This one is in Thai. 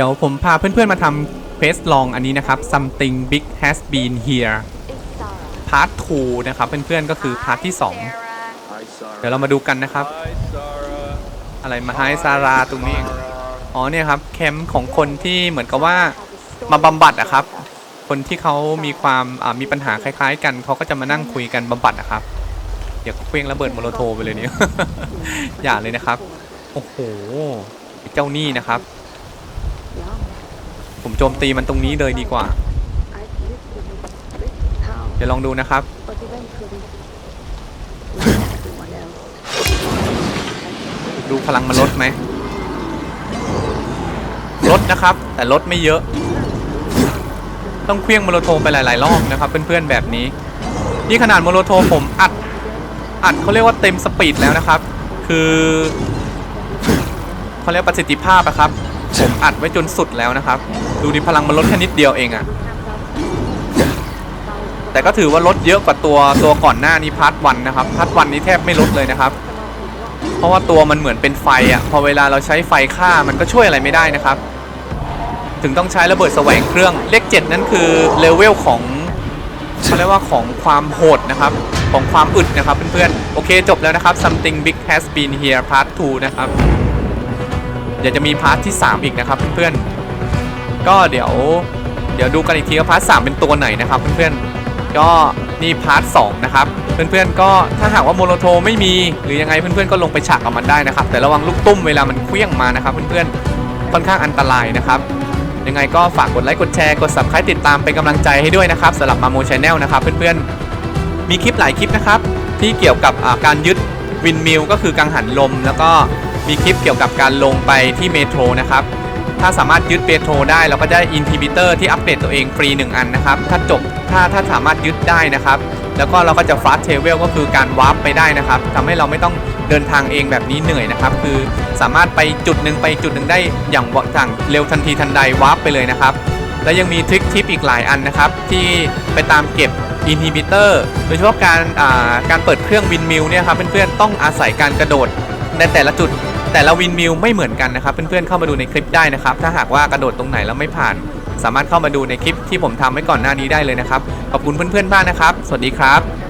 ดี๋ยวผมพาเพื่อนๆมาทำเควสลองอันนี้นะครับ something big has been here part 2นะครับเพื่อนๆก็คือพาร์ทที่ 2 เดี๋ยวเรามาดูกันนะครับ อะไรมาให้ซาราตรงนี้ อ๋อเนี่ยครับแคมป์ของคนที่เหมือนกับว่ามาบำบัดอะครับ คนที่เขามีความมีปัญหาคล้าย ๆ กันเขาก็จะมานั่งคุยกันบำบัดนะครับอย่าเคว้งระเบิดโมโลโทไปเลยเนี่ยอย่าเลยนะครับ โอ้โหเจ้านี่นะครับ ผมโจมตีมันตรงนี้เลยดีกว่า เดี๋ยวลองดูนะครับ ดูพลังมันลดไหมลดนะครับ แต่ลดไม่เยอะ ต้องเคลี้ยงโมโลโทไปหลาย ๆ รอบนะครับเพื่อน ๆ แบบนี้ นี่ขนาดโมโลโทผมอัด อัดเขาเรียกว่าเต็มสปีดแล้วนะครับ คือเขาเรียกประสิทธิภาพอะครับ ผมอัดไว้จนสุดแล้วนะครับ ดูดิพลังมันลดแค่นิดเดียวเองอะแต่ก็ถือว่าลดเยอะกว่าตัวตัวก่อนหน้านี้พาร์ทวันนะครับพาร์ทวันนี้แทบไม่ลดเลยนะครับ เพราะว่าตัวมันเหมือนเป็นไฟอะพอเวลาเราใช้ไฟฆ่ามันก็ช่วยอะไรไม่ได้นะครับ ถึงต้องใช้ระเบิดแสวงเครื่องเลขเจ็ดนั่นคือเลเวลของเขาเรียกว่าของความโหดนะครับ ของความอึดนะครับเพื่อนๆ โอเคจบแล้วนะครับ something big has been here part 2 นะครับ เดี๋ยวจะมีพาร์ทที่ 3 อีกนะครับเพื่อนๆก็เดี๋ยวเดี๋ยวดูกันอีกทีว่าพาร์ท3เป็นตัวไหนนะครับเพื่อนๆก็นี่พาร์ท2นะครับเพื่อนๆก็ถ้าหากว่าโมโลโทไม่มีหรือยังไงเพื่อนๆก็ลงไปฉากกับมันได้นะครับ แต่ระวังลูกตุ้มเวลามันเคลี้ยงมานะครับเพื่อนๆค่อนข้างอันตรายนะครับยังไงก็ฝากกดไลค์กดแชร์กด subscribe ติดตามเป็นกำลังใจให้ด้วยนะครับสำหรับมาโมชแนลนะครับเพื่อนๆมีคลิปหลายคลิปนะครับที่เกี่ยวกับการยึดวินมิลก็คือกังหันลมแล้วก็ มีคลิปเกี่ยวกับการลงไปที่เมโทรนะครับ ถ้าสามารถยึดเมโทรได้เราก็จะได้อินทิบิเตอร์ที่อัปเดตตัวเองฟรี 1 อันนะครับ ถ้าจบถ้าถ้าสามารถยึดได้นะครับ แล้วก็เราก็จะฟาสเทเวลก็คือการวาร์ปไปได้นะครับทำให้เราไม่ต้องเดินทางเองแบบนี้เหนื่อยนะครับ คือสามารถไปจุดหนึ่งไปจุดหนึ่งได้อย่างสั่งเร็วทันทีทันใดวาร์ปไปเลยนะครับ และยังมีทริคทิปอีกหลายอันนะครับ ที่ไปตามเก็บอินฮิบิเตอร์โดยเฉพาะการอ่าการเปิดเครื่องวินมิลเนี่ยครับเพื่อนๆต้องอาศัยการกระโดดในแต่ละจุด แต่ละวินมิลไม่เหมือนกันนะครับ เพื่อนๆเข้ามาดูในคลิปได้นะครับ ถ้าหากว่ากระโดดตรงไหนแล้วไม่ผ่าน สามารถเข้ามาดูในคลิปที่ผมทำไว้ก่อนหน้านี้ได้เลยนะครับ ขอบคุณเพื่อนๆมากนะครับ สวัสดีครับ